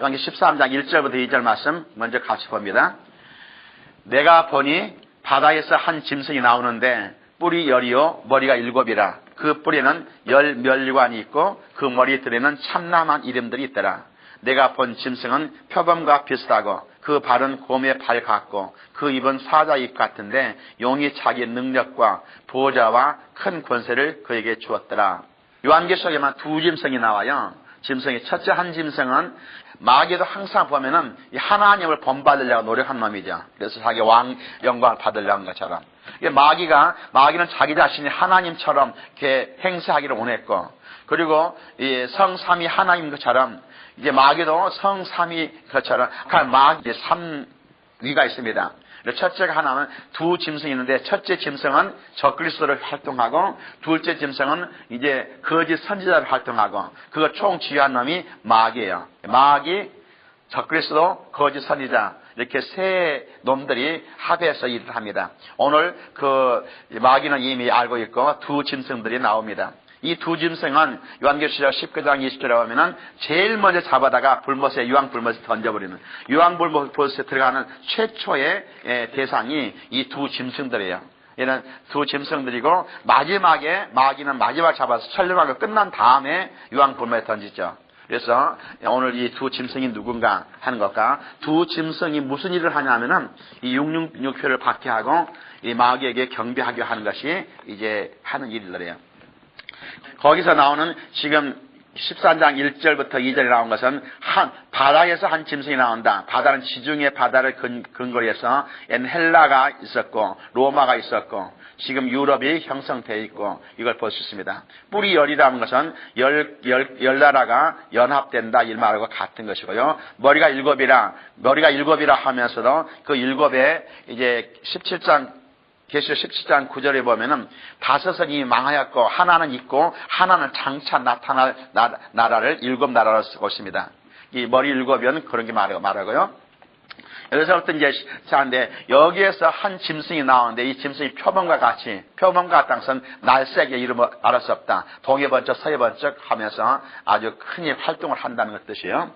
요한계 13장 1절부터 2절 말씀 먼저 같이 봅니다. 내가 보니 바다에서 한 짐승이 나오는데 뿔이 열이요 머리가 일곱이라 그 뿔에는 열 멸관이 있고 그 머리 들에는 참남한 이름들이 있더라. 내가 본 짐승은 표범과 비슷하고 그 발은 곰의 발 같고 그 입은 사자 입 같은데 용이 자기 능력과 보호자와 큰 권세를 그에게 주었더라. 요한계시록에만 두 짐승이 나와요. 짐승이 첫째 한 짐승은 마귀도 항상 보면은 하나님을 본받으려고 노력한 놈이죠. 그래서 자기 왕 영광을 받으려는 것처럼. 마귀가 마귀는 자기 자신이 하나님처럼 이렇게 행세하기를 원했고, 그리고 성삼이 하나님 것처럼 이제 마귀도 성삼이 것처럼 마귀 삼위가 있습니다. 첫째가 하나는 두 짐승이 있는데 첫째 짐승은 적그리스도를 활동하고 둘째 짐승은 이제 거짓 선지자를 활동하고 그거 총 지휘한 놈이 마귀예요. 마귀, 적그리스도, 거짓 선지자 이렇게 세 놈들이 합해서 일을 합니다. 오늘 그 마귀는 이미 알고 있고 두 짐승들이 나옵니다. 이 두 짐승은 요한계시록 19장 20절에 보면은 제일 먼저 잡아다가 불못에 유황 불못에 던져버리는 유황 불못에 들어가는 최초의 대상이 이 두 짐승들이에요. 얘는 두 짐승들이고 마지막에 마귀는 마지막 잡아서 철림하고 끝난 다음에 유황 불못에 던지죠. 그래서 오늘 이 두 짐승이 누군가 하는 것과 두 짐승이 무슨 일을 하냐면은 이 666표를 받게 하고 이 마귀에게 경배하게 하는 것이 이제 하는 일들이에요. 거기서 나오는 지금 13장 1절부터 2절에 나온 것은 한 바다에서 한 짐승이 나온다. 바다는 지중해 바다를 근, 근거리 해서 헬라가 있었고 로마가 있었고 지금 유럽이 형성되어 있고 이걸 볼 수 있습니다. 뿌리 열이라는 것은 열, 열, 열 나라가 연합된다 이 말하고 같은 것이고요. 머리가 일곱이라 머리가 일곱이라 하면서도 그 일곱에 이제 17장 계시록 17장 9절에 보면은 다섯은 이미 망하였고 하나는 있고 하나는 장차 나타날 나라를 일곱 나라로 쓰고 있습니다. 이 머리 일곱이면 그런 게 말하고요. 여기서부터 이제 자는데 여기에서 한 짐승이 나오는데 이 짐승이 표범과 같이 표범과 같은 것은 날쌔게 이름을 알을 수 없다. 동해 번쩍 서해 번쩍 하면서 아주 큰 활동을 한다는 것 뜻이에요.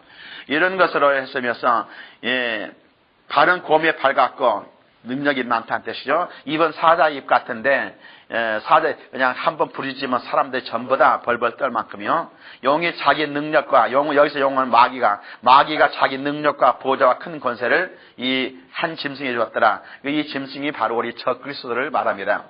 이런 것으로 했으면서 예, 발은 곰의 발 같고 능력이 많다는 뜻이죠. 입은 사자 입 같은데 에, 사자 그냥 한번 부리지면 사람들이 전부 다 벌벌 떨 만큼이요. 용이 자기 능력과 용 여기서 용은 마귀가 마귀가 자기 능력과 보좌와 큰 권세를 이 한 짐승에 주었더라. 이 짐승이 바로 우리 저 그리스도를 말합니다.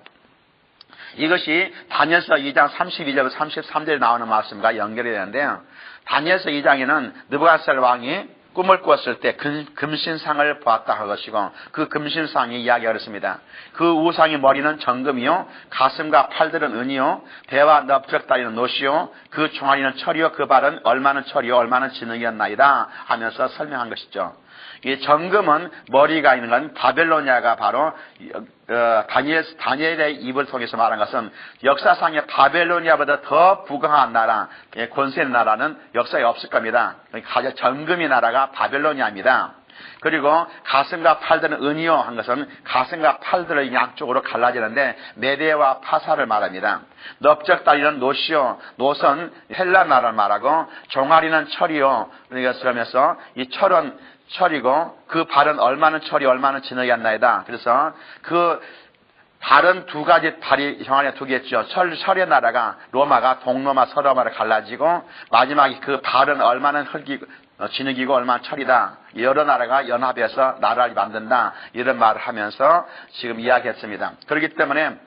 이것이 다니엘서 2장 32절부터 33절에 나오는 말씀과 연결이 되는데요. 다니엘서 2장에는 느부갓살 왕이 꿈을 꾸었을 때 금 신상을 보았다 하것이고 그 금신상이 이야기가 그렇습니다. 그 우상의 머리는 정금이요 가슴과 팔들은 은이요 배와 넓적 다리는 노시요 그 종아리는 철이요 그 발은 얼마는 철이요 얼마는 진흙이었나이다 하면서 설명한 것이죠. 이 정금은 머리가 있는 건 바벨로니아가 바로 어, 다니엘, 다니엘의 입을 통해서 말한 것은 역사상의 바벨로니아보다 더 부강한 나라, 예, 권세 나라는 역사에 없을 겁니다. 가장 정금의 나라가 바벨로니아입니다. 그리고 가슴과 팔들은 은이요 한 것은 가슴과 팔들의 양쪽으로 갈라지는데 메대와 파사를 말합니다. 넓적 다리는 노시요, 노선 헬라 나라를 말하고 종아리는 철이요. 그러면서 이 철은 철이고 그 발은 얼마는 철이 얼마는 진흙이었나이다. 그래서 그 발은 두 가지 발이 형 안에 두 개죠. 철, 철의 나라가 로마가 동로마, 서로마를 갈라지고 마지막에 그 발은 얼마는 흙이 어, 진흙이고 얼마나 철이다. 여러 나라가 연합해서 나라를 만든다. 이런 말을 하면서 지금 이야기했습니다. 그렇기 때문에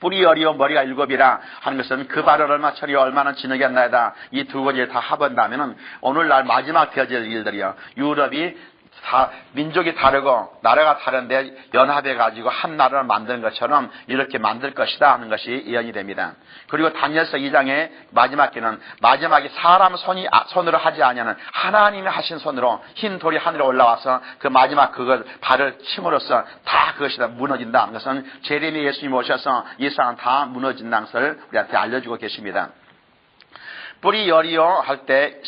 뿌리 열이요 머리가 일곱이라 하는 것은 그 발을 얼마 철이 얼마나 진흙이었나이다. 이 두 가지를 다 합한다면 오늘날 마지막 되어질 일들이요. 유럽이 다 민족이 다르고 나라가 다른데 연합해 가지고 한 나라를 만드는 것처럼 이렇게 만들 것이다 하는 것이 예언이 됩니다. 그리고 다니엘서 2장의 마지막 기는 마지막에 사람 손이 아, 손으로 하지 아니하는 하나님이 하신 손으로 흰 돌이 하늘에 올라와서 그 마지막 그걸 발을 침으로써 다 그것이 다 무너진다 하는 것은 제레미 예수님 오셔서 이 세상 다 무너진다는 것을 우리한테 알려주고 계십니다. 뿌리 열이요 할 때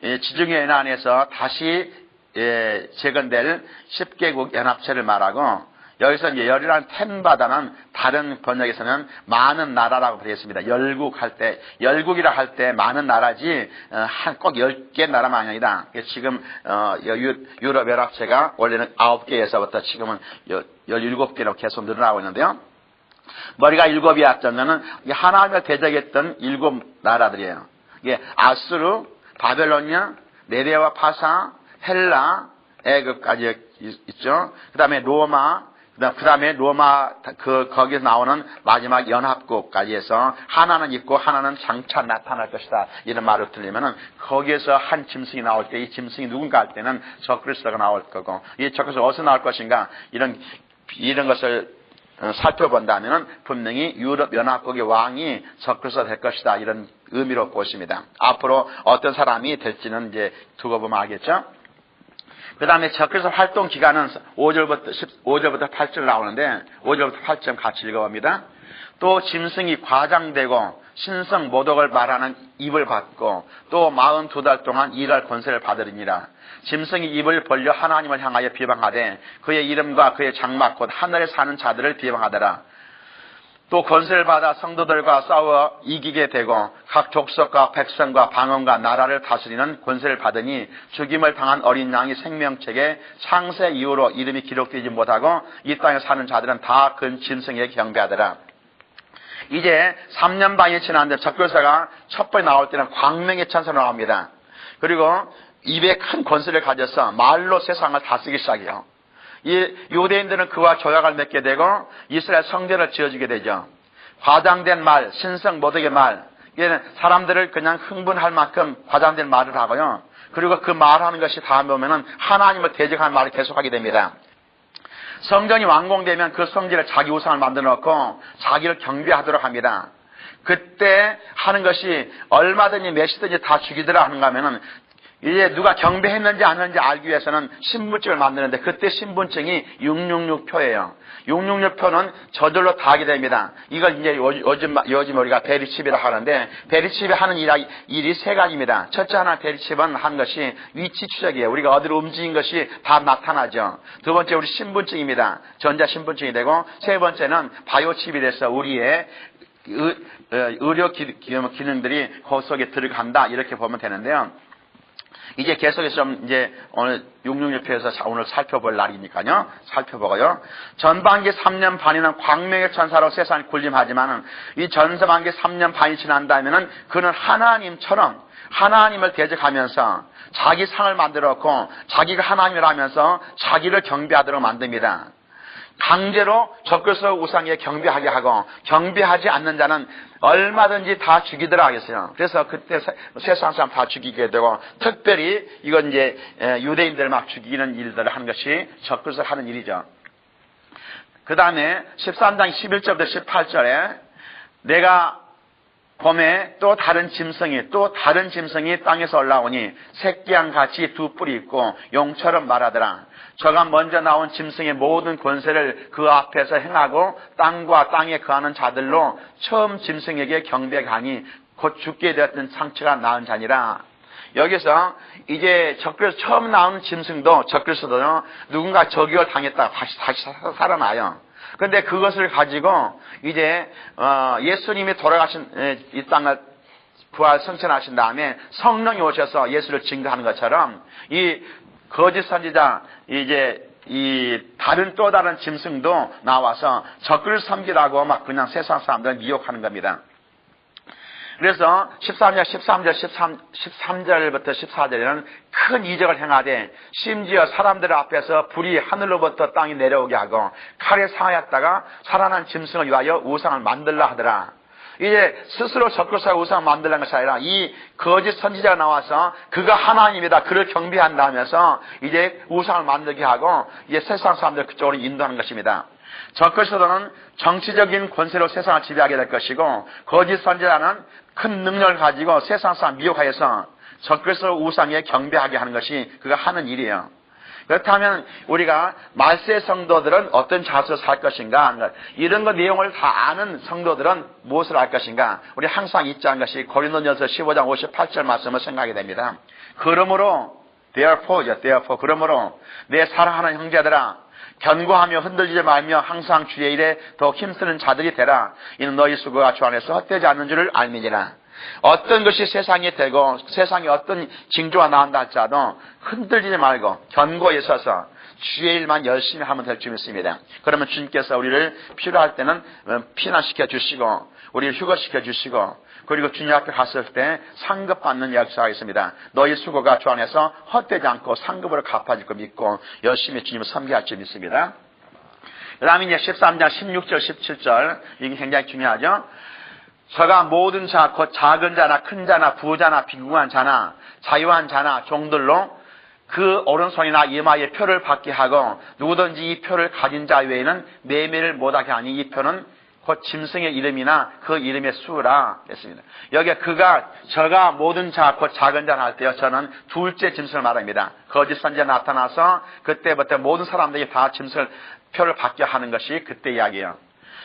지중해 연안에서 다시 예, 재건될 10개국 연합체를 말하고 여기서 이제 열이라는 템바다는 다른 번역에서는 많은 나라라고 되어 있습니다. 열국 할 때, 열국이라 할 때 많은 나라지, 어, 꼭열 개 나라만 아니다. 지금, 어, 유- 유럽 연합체가 원래는 아홉 개에서부터 지금은 열일곱 개로 계속 늘어나고 있는데요. 머리가 일곱이었던 거는 하나님을 대적했던 일곱 나라들이에요. 이게 아수르, 바벨로니아, 네레와 파사, 헬라, 애굽까지 있- 있죠. 그 다음에 로마, 그 다음에 로마 그 거기서 나오는 마지막 연합국까지 해서 하나는 있고 하나는 장차 나타날 것이다 이런 말을 들리면은 거기에서 한 짐승이 나올 때 이 짐승이 누군가 할 때는 적그리스도가 나올 거고 이 적그리스도 어디서 나올 것인가 이런 이런 것을 어, 살펴본다면은 분명히 유럽 연합국의 왕이 적그리스도 될 것이다 이런 의미로 보십니다. 앞으로 어떤 사람이 될지는 이제 두고 보면 알겠죠. 그 다음에 적그리스도 활동 기간은 5절부터 15절부터 8절 나오는데 5절부터 8절 같이 읽어봅니다. 또 짐승이 과장되고 신성 모독을 말하는 입을 받고 또 42달 동안 일할 권세를 받으리니라. 짐승이 입을 벌려 하나님을 향하여 비방하되 그의 이름과 그의 장막 곧 하늘에 사는 자들을 비방하더라. 또 권세를 받아 성도들과 싸워 이기게 되고 각 족속과 백성과 방언과 나라를 다스리는 권세를 받으니 죽임을 당한 어린 양이 생명책에 창세 이후로 이름이 기록되지 못하고 이 땅에 사는 자들은 다그 짐승에 경배하더라. 이제 3년 반이 지났는데 적교사가 첫 번에 나올 때는 광명의 천사로 나옵니다. 그리고 입에 큰 권세를 가져서 말로 세상을 다스리기 시작해요. 이 유대인들은 그와 조약을 맺게 되고 이스라엘 성전을 지어주게 되죠. 과장된 말, 신성 모독의 말, 이는 사람들을 그냥 흥분할 만큼 과장된 말을 하고요. 그리고 그 말하는 것이 다 보면은 하나님을 대적하는 말을 계속하게 됩니다. 성전이 완공되면 그 성전에 자기 우상을 만들어 놓고 자기를 경배하도록 합니다. 그때 하는 것이 얼마든지 몇시든지 다 죽이더라 하는가 하면은 이제 누가 경배했는지 안 했는지 알기 위해서는 신분증을 만드는데 그때 신분증이 666표예요. 666표는 저절로 다 하게 됩니다. 이걸 이제 요즘, 요즘 우리가 베리칩이라 하는데 베리칩이 하는 일, 일이 세 가지입니다. 첫째 하나 베리칩은 한 것이 위치 추적이에요. 우리가 어디로 움직인 것이 다 나타나죠. 두 번째 우리 신분증입니다. 전자 신분증이 되고 세 번째는 바이오칩이 돼서 우리의 의, 료 기능들이 그 속에 들어간다 이렇게 보면 되는데요. 이제 계속해서 좀 이제 오늘 666표에서 오늘 살펴볼 날이니까요. 살펴보고요. 전반기 3년 반이는 광명의 천사로 세상을 군림하지만은 이 전반기 3년 반이 지난다면은 그는 하나님처럼 하나님을 대적하면서 자기 상을 만들었고 자기가 하나님을 하면서 자기를 경배하도록 만듭니다. 강제로 적그리스도 우상에 경배하게 하고 경배하지 않는 자는 얼마든지 다 죽이더라 하겠어요. 그래서 그때 세상 사람 다 죽이게 되고 특별히 이건 이제 유대인들 막 죽이는 일들을 하는 것이 적그리스도 하는 일이죠. 그 다음에 13장 11절부터 18절에 내가 봄에 또 다른 짐승이 또 다른 짐승이 땅에서 올라오니 새끼양 같이 두 뿔이 있고 용처럼 말하더라. 저가 먼저 나온 짐승의 모든 권세를 그 앞에서 행하고 땅과 땅에 거하는 자들로 처음 짐승에게 경배하니 곧 죽게 되었던 상처가 나은 자니라. 여기서 이제 적그리스 처음 나온 짐승도 적그리스도 누군가 저격을 당했다 다시 다시 살아나요. 그런데 그것을 가지고 이제 어 예수님이 돌아가신 이 땅을 부활 성천하신 다음에 성령이 오셔서 예수를 증거하는 것처럼 이 거짓 선지자 이제 이 다른 또 다른 짐승도 나와서 적을 섬기라고 막 그냥 세상 사람들 미혹하는 겁니다. 그래서 13절, 13절, 13, 13절부터 14절에는 큰 이적을 행하되 심지어 사람들 앞에서 불이 하늘로부터 땅이 내려오게 하고 칼에 상하였다가 살아난 짐승을 위하여 우상을 만들라 하더라. 이제 스스로 적그리스도 우상 만들는 것이 아니라 이 거짓 선지자가 나와서 그가 하나님이다 그를 경배한다 하면서 이제 우상을 만들게 하고 이제 세상 사람들 그쪽으로 인도하는 것입니다. 적그리스도는 정치적인 권세로 세상을 지배하게 될 것이고 거짓 선지자는 큰 능력을 가지고 세상 사람 미혹하여서 적그리스도 우상에 경배하게 하는 것이 그가 하는 일이에요. 그렇다면 우리가 말세 성도들은 어떤 자세로 살 것인가 이런 거 내용을 다 아는 성도들은 무엇을 할 것인가 우리 항상 잊지 않은 것이 고린도전서 15장 58절 말씀을 생각하게 됩니다. 그러므로 therefore, therefore 그러므로 내 사랑하는 형제들아 견고하며 흔들리지 말며 항상 주의 일에 더 힘쓰는 자들이 되라. 이는 너희 수고가 주 안에서 헛되지 않는 줄을 알미니라. 어떤 것이 세상에 되고 세상에 어떤 징조가 나온다 할지라도 흔들리지 말고 견고히 서서 주의 일만 열심히 하면 될 줄 믿습니다. 그러면 주님께서 우리를 필요할 때는 피난시켜 주시고 우리를 휴거시켜 주시고 그리고 주님 앞에 갔을 때 상급 받는 약속이 있습니다. 너희 수고가 주 안에서 헛되지 않고 상급으로 갚아질 거 믿고 열심히 주님을 섬겨할 줄 믿습니다. 그 다음에 이제 13장 16절, 17절 이게 굉장히 중요하죠. 저가 모든 자, 곧 작은 자나 큰 자나 부자나 빈궁한 자나 자유한 자나 종들로 그 오른손이나 이마에 표를 받게 하고 누구든지 이 표를 가진 자 외에는 매매를 못하게 하니 이 표는 곧 짐승의 이름이나 그 이름의 수라 했습니다. 여기에 그가 저가 모든 자, 곧 작은 자나 할 때요. 저는 둘째 짐승을 말합니다. 거짓 선지자 나타나서 그때부터 모든 사람들이 다 짐승을 표를 받게 하는 것이 그때 이야기예요.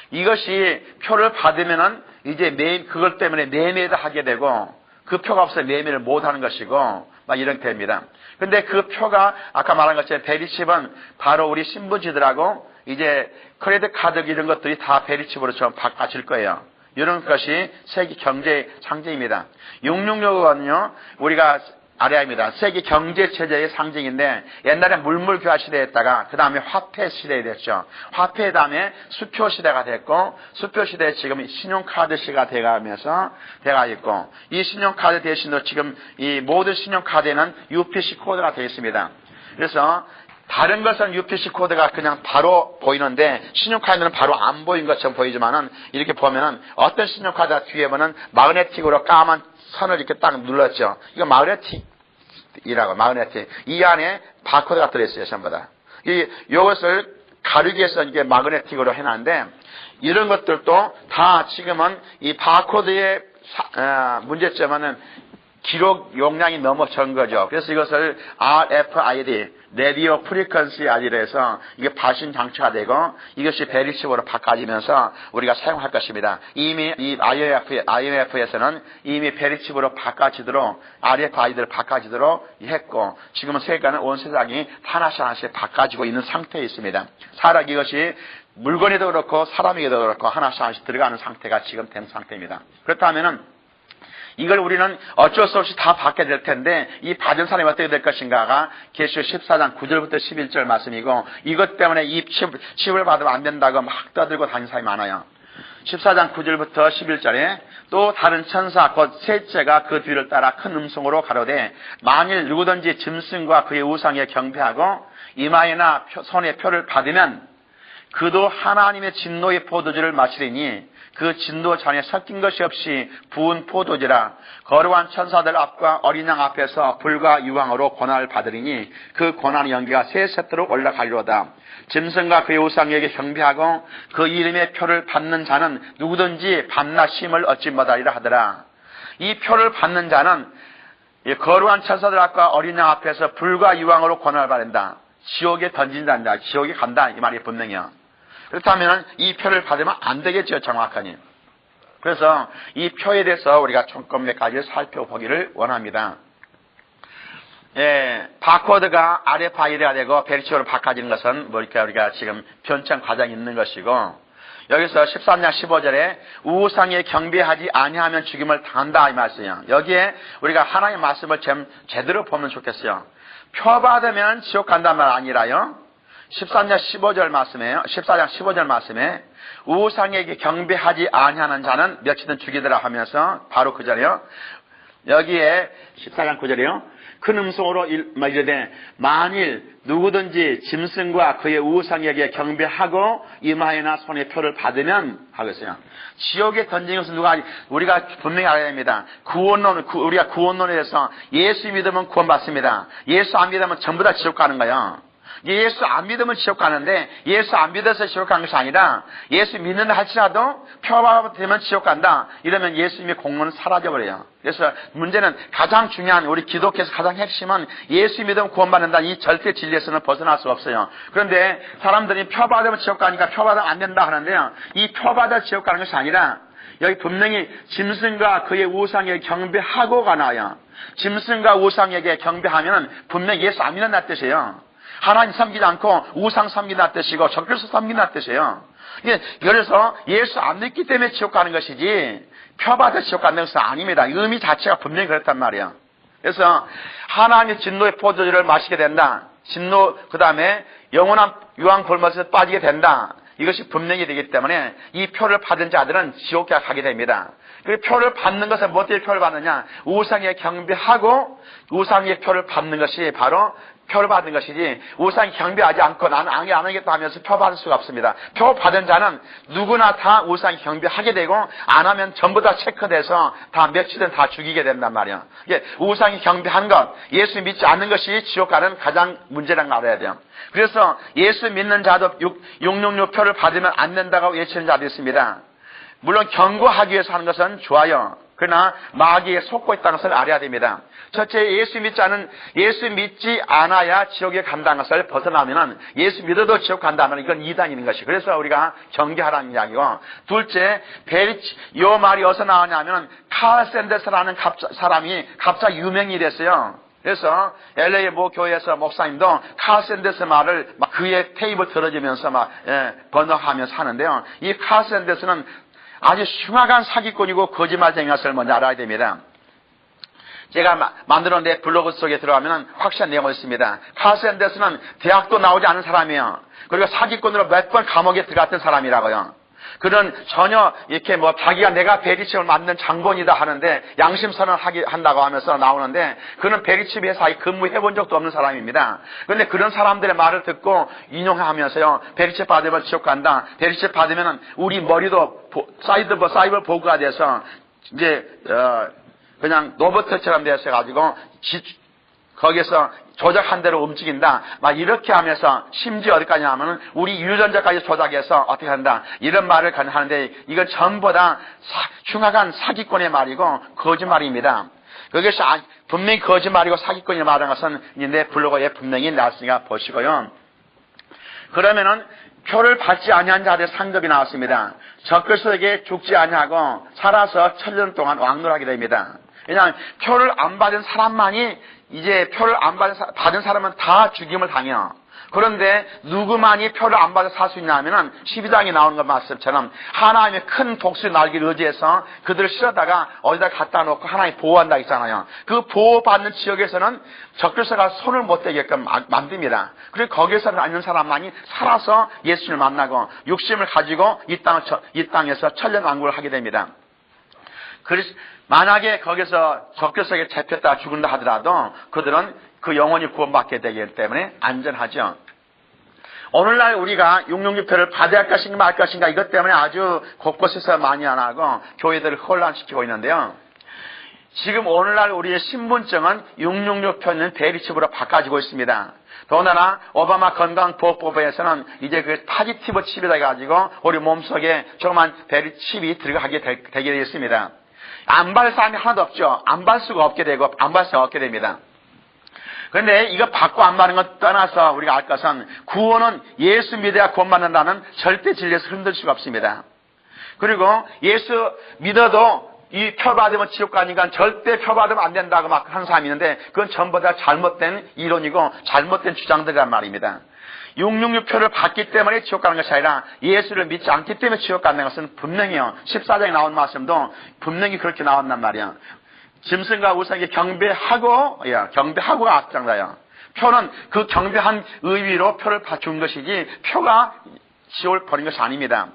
이것이 표를 받으면은 이제 매, 그것 때문에 매매를 하게 되고 그 표가 없어 매매를 못 하는 것이고 막 이런 됩니다. 근데 그 표가 아까 말한 것처럼 베리칩은 바로 우리 신부지들하고 이제 크레딧 카드 이런 것들이 다 베리칩으로 좀 바꿔질 거예요. 이런 것이 세계 경제의 상징입니다. 666은요, 우리가 아래입니다. 세계 경제 체제의 상징인데 옛날에 물물교화 시대였다가 그 다음에 화폐 시대에 됐죠. 화폐 다음에 수표 시대가 됐고 수표 시대에 지금 신용카드 시가 돼가면서 돼가 있고 이 신용카드 대신도 지금 이 모든 신용카드에는 UPC 코드가 되어 있습니다. 그래서 다른 것은 UPC 코드가 그냥 바로 보이는데 신용카드는 바로 안 보인 것처럼 보이지만은 이렇게 보면은 어떤 신용카드 뒤에 보면 마그네틱으로 까만 선을 이렇게 딱 눌렀죠. 이거 마그네틱 이라고 마그네틱 이 안에 바코드가 들어있어요 전부 다. 이 이것을 가르기 위해서 이게 마그네틱으로 해놨는데 이런 것들도 다 지금은 이 바코드의 사, 어, 문제점은 기록 용량이 적은 거죠. 그래서 이것을 RFID, 레디오 프리퀀시 아이디로 해서 이게 발신 장치가 되고 이것이 베리칩으로 바꿔지면서 우리가 사용할 것입니다. 이미 이 IMF, IMF에서는 이미 베리칩으로 바꿔지도록 RFID를 바꿔지도록 했고 지금은 세계는 온 세상이 하나씩 하나씩 바꿔지고 있는 상태에 있습니다. 살아 이것이 물건에도 그렇고 사람에게도 그렇고 하나씩 하나씩 들어가는 상태가 지금 된 상태입니다. 그렇다면은 이걸 우리는 어쩔 수 없이 다 받게 될 텐데 이 받은 사람이 어떻게 될 것인가가 계시록 14장 9절부터 11절 말씀이고 이것 때문에 이 칩을 받으면 안 된다고 막 떠들고 다니는 사람이 많아요. 14장 9절부터 11절에 또 다른 천사 곧 셋째가 그 뒤를 따라 큰 음성으로 가로되 만일 누구든지 짐승과 그의 우상에 경배하고 이마에나 손에 표를 받으면 그도 하나님의 진노의 포도주를 마시리니 그 진노 잔에 섞인 것이 없이 부은 포도주라 거룩한 천사들 앞과 어린 양 앞에서 불과 유황으로 고난을 받으리니 그 고난의 연기가 세 세트로 올라가리로다. 짐승과 그의 우상에게 경배하고 그 이름의 표를 받는 자는 누구든지 밤낮 힘을 얻지 못하리라 하더라. 이 표를 받는 자는 거룩한 천사들 앞과 어린 양 앞에서 불과 유황으로 고난을 받는다. 지옥에 던진다. 지옥에 간다. 이 말이 분명해요. 그렇다면 이 표를 받으면 안 되겠죠, 정확하니. 그래서 이 표에 대해서 우리가 조금 몇 가지 살펴보기를 원합니다. 예, 바코드가 RFID가 되고 베리치오로 바꿔지는 것은 뭐 이렇게 우리가 지금 변천 과정이 있는 것이고 여기서 13장 15절에 우상에 경배하지 아니하면 죽임을 당한다 이 말씀이에요. 여기에 우리가 하나님의 말씀을 좀 제대로 보면 좋겠어요. 표 받으면 지옥 간단 말 아니라요. 13장 15절 말씀에요. 14장 15절 말씀에 우상에게 경배하지 아니하는 자는 며칠은 죽이더라 하면서 바로 그 자리요. 여기에 14장 9절이요. 큰 음성으로 이르되 만일 누구든지 짐승과 그의 우상에게 경배하고 이마에나 손에 표를 받으면 하겠어요. 지옥에 던진 것은 누가 우리가 분명히 알아야 됩니다. 구원론 우리가 구원론에서 예수 믿으면 구원받습니다. 예수 안 믿으면 전부 다 지옥 가는 거예요. 예수 안 믿으면 지옥 가는데 예수 안 믿어서 지옥 가는 것이 아니라 예수 믿는다 할지라도 표가 되면 지옥 간다. 이러면 예수님의 공로는 사라져버려요. 그래서 문제는 가장 중요한 우리 기독교에서 가장 핵심은 예수 믿으면 구원받는다. 이 절대 진리에서는 벗어날 수 없어요. 그런데 사람들이 표 받으면 지옥 가니까 표 받으면 안 된다 하는데요. 이 표 받아 지옥 가는 것이 아니라 여기 분명히 짐승과 그의 우상에 경배하고 가 나와요. 짐승과 우상에게 경배하면 분명히 예수 안 믿는다 뜻이에요. 하나님 섬기지 않고 우상 섬긴다는 뜻이고 적그리스도 섬긴다는 뜻이에요. 그래서 예수 안 믿기 때문에 지옥 가는 것이지 표받아 지옥 가는 것은 아닙니다. 의미 자체가 분명히 그렇단 말이에요. 그래서 하나님의 진노의 포도주를 마시게 된다. 진노 그 다음에 영원한 유황 골못에 빠지게 된다. 이것이 분명히 되기 때문에 이 표를 받은 자들은 지옥에 가게 됩니다. 그 표를 받는 것은 뭐 때문에 표를 받느냐? 우상에 경배하고 우상의 표를 받는 것이 바로 표를 받는 것이지 우상이 경배하지 않고 나는 안 하겠다 하면서 표 받을 수가 없습니다. 표 받은 자는 누구나 다 우상이 경배하게 되고 안 하면 전부 다 체크돼서 다 며칠은 다 죽이게 된단 말이에요. 이게 우상이 경배한 것, 예수 믿지 않는 것이 지옥 가는 가장 문제라는 걸 알아야 돼요. 그래서 예수 믿는 자도 666 표를 받으면 안 된다고 외치는 자도 있습니다. 물론 경고하기 위해서 하는 것은 좋아요. 그러나 마귀에 속고 있다는 것을 알아야 됩니다. 첫째, 예수 믿지 않은, 예수 믿지 않아야 지옥에 간다는 것을 벗어나면은 예수 믿어도 지옥 간다면 이건 이단인 것이. 그래서 우리가 경계하라는 이야기고. 둘째, 베리치, 요 말이 어디서 나왔냐면 칼 샌더스라는 사람이 갑자기 유명이 됐어요. 그래서 LA 모 교회에서 목사님도 칼 샌더스 말을 막 그의 테이블 들어주면서 막 예, 번역하면서 하는데요. 이칼 샌더스는 아주 흉악한 사기꾼이고 거짓말쟁이 것을 먼저 알아야 됩니다. 제가 내 블로그 속에 들어가면 확실한 내용이 있습니다. 카스앤데스는 대학도 나오지 않은 사람이에요. 그리고 사기꾼으로 몇 번 감옥에 들어갔던 사람이라고요. 그런 전혀 이렇게 뭐 자기가 내가 베리칩을 만든 장본이다 하는데 양심선언 하기 한다고 하면서 나오는데 그는 베리칩 회사에 근무해 본 적도 없는 사람입니다. 그런데 그런 사람들의 말을 듣고 인용하면서요. 베리칩 받으면 지옥 간다. 베리칩 받으면 우리 머리도 사이드 사이버 보그가 돼서 이제 어 그냥 로버트처럼 되어서 가지고 거기에서 조작한 대로 움직인다. 막 이렇게 하면서 심지어 어디까지 하면은 우리 유전자까지 조작해서 어떻게 한다. 이런 말을 하는데 이건 전부 다 사, 흉악한 사기꾼의 말이고 거짓말입니다. 그것이 아, 분명히 거짓말이고 사기꾼이 말하는 것은 내 블로그에 분명히 나왔으니까 보시고요. 그러면은 표를 받지 아니한 자들의 상급이 나왔습니다. 적그리스도에게 죽지 아니하고 살아서 천년 동안 왕노하게 됩니다. 왜냐하면 표를 안 받은 사람만이 이제 표를 안 받은, 받은 사람은 다 죽임을 당해요. 그런데 누구만이 표를 안 받아 살 수 있냐 하면은 12장에 나오는 것 말씀처럼 하나님의 큰 복수의 날개를 의지해서 그들을 실어다가 어디다 갖다 놓고 하나님 보호한다 했잖아요. 그 보호받는 지역에서는 적교사가 손을 못 대게끔 만듭니다. 그리고 거기서 있는 사람만이 살아서 예수를 만나고 육심을 가지고 이, 땅, 이 땅에서 천년 왕국을 하게 됩니다. 그래서 만약에 거기서 적교석에 잡혔다 죽은다 하더라도 그들은 그 영혼이 구원받게 되기 때문에 안전하죠. 오늘날 우리가 666표를 받아야 할 것인가 말 것인가 이것 때문에 아주 곳곳에서 많이 안 하고 교회들을 혼란시키고 있는데요. 지금 오늘날 우리의 신분증은 666표는 대리칩으로 바꿔지고 있습니다. 더군다나 오바마 건강보호법에서는 이제 그 파지티브 칩이 돼가지고 우리 몸속에 조그만 대리칩이 들어가게 되게 되겠습니다. 안발 사람이 하나도 없죠. 안발 수가 없게 되고 안발 수가 없게 됩니다. 그런데 이거 받고 안 받는 것 떠나서 우리가 알 것은 구원은 예수 믿어야 구원받는다는 절대 진리에서 흔들 수가 없습니다. 그리고 예수 믿어도 이 표받으면 지옥 가니까 절대 표받으면 안 된다고 막 하는 사람이 있는데 그건 전부 다 잘못된 이론이고 잘못된 주장들이란 말입니다. 666표를 받기 때문에 지옥 가는 것이 아니라 예수를 믿지 않기 때문에 지옥 가는 것은 분명히요. 14장에 나온 말씀도 분명히 그렇게 나왔단 말이야. 짐승과 우상에게 경배하고, 야, 경배하고가 앞장나요. 표는 그 경배한 의위로 표를 받준 것이지 표가 지옥을 버린 것이 아닙니다.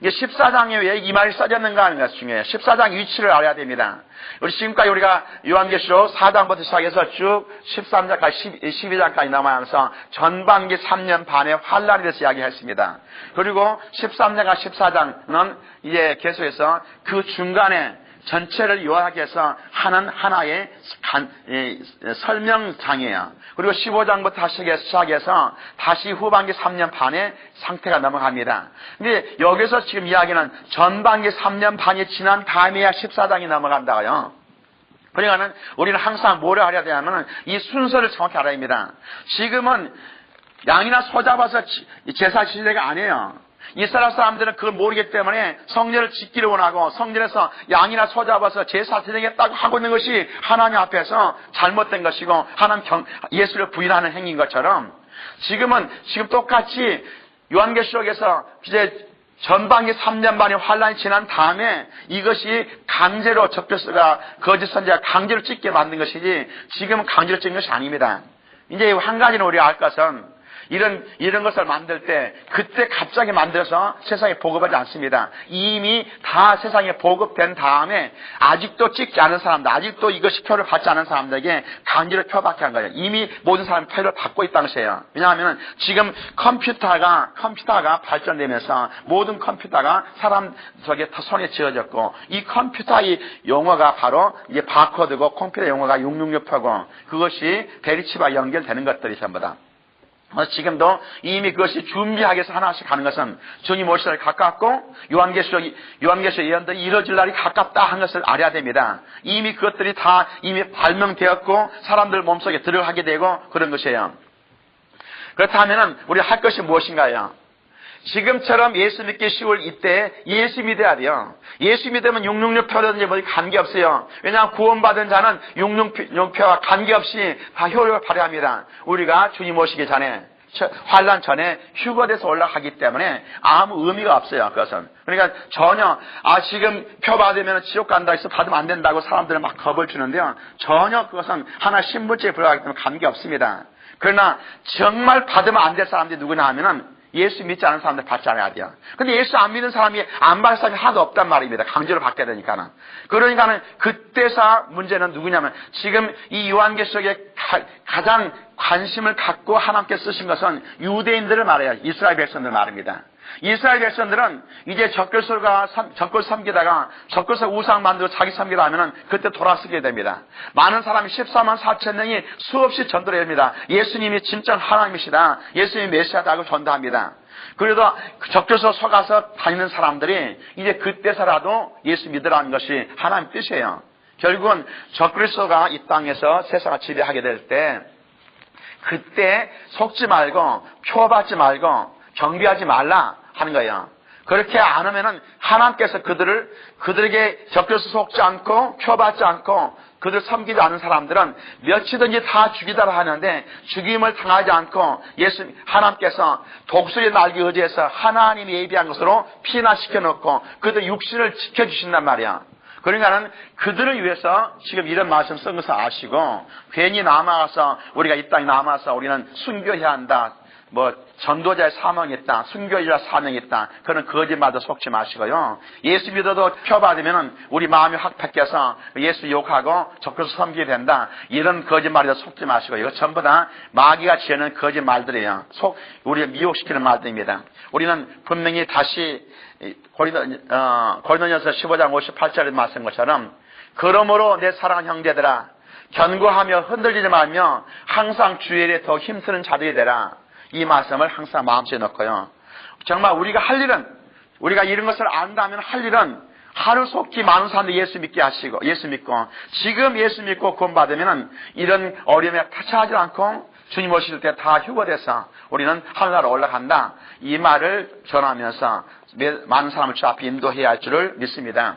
이게 14장에 왜 이 말이 써졌는가 하는 것 중에 14장 위치를 알아야 됩니다. 우리 지금까지 우리가 요한계시록 4장부터 시작해서 쭉 13장까지 12장까지 넘어가면서 전반기 3년 반의 환란에 대해서 이야기했습니다. 그리고 13장과 14장은 이제 계속해서 그 중간에 전체를 요약하게 해서 하는 하나의 간, 예, 설명장이에요. 그리고 15장부터 시작해서 다시 후반기 3년 반의 상태가 넘어갑니다. 근데 여기서 지금 이야기는 전반기 3년 반이 지난 다음에야 14장이 넘어간다고요. 그러니까는 우리는 항상 뭐를 하려 되냐면 이 순서를 정확히 알아야 합니다. 지금은 양이나 소 잡아서 제사 지내가 아니에요. 이스라엘 사람들은 그걸 모르기 때문에 성전을 짓기를 원하고 성전에서 양이나 소 잡아서 제사 드리겠다고 하고 있는 것이 하나님 앞에서 잘못된 것이고 하나님 경, 예수를 부인하는 행위인 것처럼 지금은 지금 똑같이 요한계시록에서 이제 전반기 3년 반의 환란이 지난 다음에 이것이 강제로 적교수가 거짓 선지가 강제로 찍게 만든 것이지 지금은 강제로 찍는 것이 아닙니다. 이제 한 가지는 우리가 알 것은 이런, 이런 것을 만들 때, 그때 갑자기 만들어서 세상에 보급하지 않습니다. 이미 다 세상에 보급된 다음에, 아직도 찍지 않은 사람들, 아직도 이것이 표를 받지 않은 사람들에게 강제로 표받게 한 거예요. 이미 모든 사람이 표를 받고 있다는 것이에요. 왜냐하면 지금 컴퓨터가, 컴퓨터가 발전되면서 모든 컴퓨터가 사람 저게 다 손에 쥐어졌고, 이 컴퓨터의 용어가 바로 이제 바코드고, 컴퓨터 용어가 666표고, 그것이 베리치와 연결되는 것들이 전부 다. 어, 지금도 이미 그것이 준비하기 위해서 하나씩 가는 것은 주님 오실 날이 가깝고 요한계시록 요한계시록 예언들이 이뤄질 날이 가깝다 한 것을 알아야 됩니다. 이미 그것들이 다 이미 발명되었고 사람들 몸속에 들어가게 되고 그런 것이에요. 그렇다면은 우리 할 것이 무엇인가요? 지금처럼 예수 믿기 쉬울 이때 예수 믿어야 돼요. 예수 믿으면 666표라든지 뭐 관계없어요. 왜냐하면 구원받은 자는 666표와 관계없이 다 효력을 발휘합니다. 우리가 주님 오시기 전에 환란 전에 휴거돼서 올라가기 때문에 아무 의미가 없어요. 그것은. 그러니까 전혀 아 지금 표 받으면 지옥 간다 해서 받으면 안 된다고 사람들은 막 겁을 주는데요. 전혀 그것은 하나 신분증에 불과하기 때문에 관계 없습니다. 그러나 정말 받으면 안 될 사람들이 누구냐 하면은 예수 믿지 않은 사람들 받지 않아야 돼요. 근데 예수 안 믿는 사람이 안 받을 사람이 하나도 없단 말입니다. 강제로 받게 되니까는. 그러니까는 그때서 문제는 누구냐면 지금 이 요한계시록에 가장 관심을 갖고 하나님께 쓰신 것은 유대인들을 말해요. 이스라엘 백성들 말입니다. 이스라엘 백성들은 이제 적글설과 적글 섬기다가 적글설 우상 만들고 자기 섬기다 하면은 그때 돌아서게 됩니다. 많은 사람이 14만 4천 명이 수없이 전도를 합니다. 예수님이 진짜 하나님이시다. 예수님이 메시아다고 전도합니다. 그래도 적교서 속아서 다니는 사람들이 이제 그때서라도 예수 믿으라는 것이 하나님 뜻이에요. 결국은 적그리스도가 이 땅에서 세상을 지배하게 될 때 그때 속지 말고 표받지 말고 경비하지 말라 하는 거예요. 그렇게 안 하면은 하나님께서 그들을 그들에게 적교수 속지 않고 표받지 않고 그들 섬기지 않은 사람들은 며칠든지 다 죽이다라 하는데 죽임을 당하지 않고 예수 하나님께서 독수리 날개 의지해서 하나님이 예비한 것으로 피난시켜 놓고 그들 육신을 지켜 주신단 말이야. 그러니까는 그들을 위해서 지금 이런 말씀 쓴 것을 아시고 괜히 남아서 우리가 이 땅에 남아서 우리는 순교해야 한다. 뭐 전도자의 사명이 있다. 순교자 사명이 있다. 그런 거짓말도 속지 마시고요. 예수 믿어도 표 받으면 우리 마음이 확 바뀌어서 예수 욕하고 적그리스 섬기게 된다. 이런 거짓말에도 속지 마시고 이거 전부 다 마귀가 지어낸 거짓말들이에요. 속 우리를 미혹시키는 말들입니다. 우리는 분명히 다시 어, 고린도전서 15장 58절에 말씀 것처럼 그러므로 내 사랑하는 형제들아 견고하며 흔들리지 말며 항상 주일에 더 힘쓰는 자들이 되라. 이 말씀을 항상 마음속에 넣고요. 정말 우리가 할 일은 우리가 이런 것을 안다면 할 일은 하루 속히 많은 사람들 예수 믿게 하시고 예수 믿고 지금 예수 믿고 구원 받으면 이런 어려움에 타차하지 않고 주님 오실 때 다 휴거돼서 우리는 하늘나라 올라간다. 이 말을 전하면서 많은 사람을 주 앞에 인도해야 할 줄을 믿습니다.